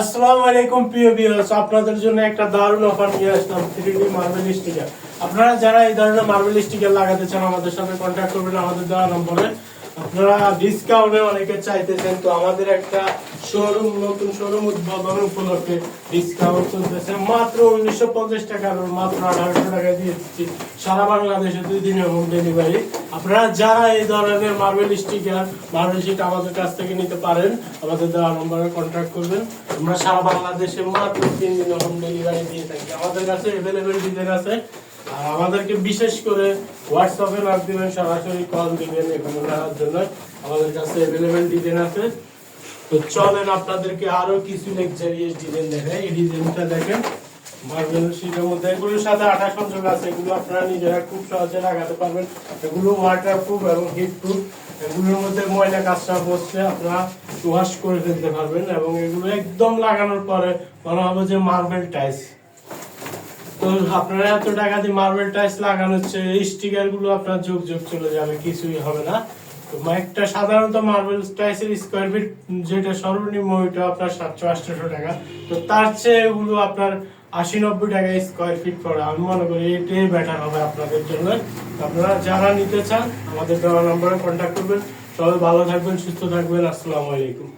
আসসালামু আলাইকুম, প্রিয় ভিউয়ার্স আপনাদের জন্য একটা দারুণ অফার নিয়ে আসলাম 3D মার্বেল স্টিকার আপনারা যারা এই ধরনের মার্বেল স্টিকার লাগাতে চান, আমাদের সাথে করবেন আমাদের দেওয়া নম্বরে। আপনারা ডিসকাউন্টে অনেকে চাইতেছেন, তো আমাদের একটা শোরুম নতুন শোরুম উদ্বোধন উপলক্ষে ডিসকাউন্ট চলতেছে। মাত্র উনিশশো টাকার, মাত্র আঠারোশো টাকা দিয়ে দিচ্ছি। সারা বাংলাদেশে দুই দিনের হোম ডেলিভারি আপনারা যারা এই ধরনের মার্বেল স্টিকার মার্বেল শিট আমাদের কাছ থেকে নিতে পারেন, আমাদের দেওয়া নম্বরে কন্ট্যাক্ট করবেন। আমরা সারা বাংলাদেশে মাত্র তিন দিনের হোম ডেলিভারি দিয়ে থাকি। আমাদের কাছে অ্যাভেলেবেল ডিজাইন আছে। আর আমাদেরকে বিশেষ করে হোয়াটসঅ্যাপে লাভ দিবেন সরাসরি কল দিবেন এগুলো নেওয়ার জন্য। আমাদের কাছে অ্যাভেলেবেল ডিজাইন আছে। তো চলেন আপনাদেরকে আরও কিছু লেকচারিয়াস ডিজাইন দেখাই। এই ডিজাইনটা দেখেন। মার্বেল মধ্যে। এগুলোর সাথে আছে। এগুলো আপনারা নিজেরা খুব সহজে লাগাতে পারবেন। এগুলো ওয়াটার প্রুফ এবং হিট প্রুফ এগুলোর মধ্যে ময়লা কাজটা বসছে আপনারা করে ফেলতে পারবেন এবং এগুলো একদম লাগানোর পরে মনে হবে যে মার্বেল টাইলস তো আপনারা এত টাকা দিয়ে মার্বেল টাইলস লাগানো হচ্ছে এই আপনার যোগ যোগ চলে যাবে, কিছুই হবে না। একটা সাধারণত মার্বেল টাইলসের স্কোয়ার ফিট যেটা সর্বনিম্ন ওইটা আপনার সাতশো আটশো টাকা। তো তার চেয়ে এগুলো আপনার আশি নব্বই টাকা স্কোয়ার ফিট পড়ে আমি মনে করি এটাই বেটার হবে আপনাদের জন্য। আপনারা যারা নিতে চান, আমাদের দেওয়া নম্বরে কন্ট্যাক্ট করবেন। সবাই ভালো থাকবেন, সুস্থ থাকবেন। আসসালামু আলাইকুম।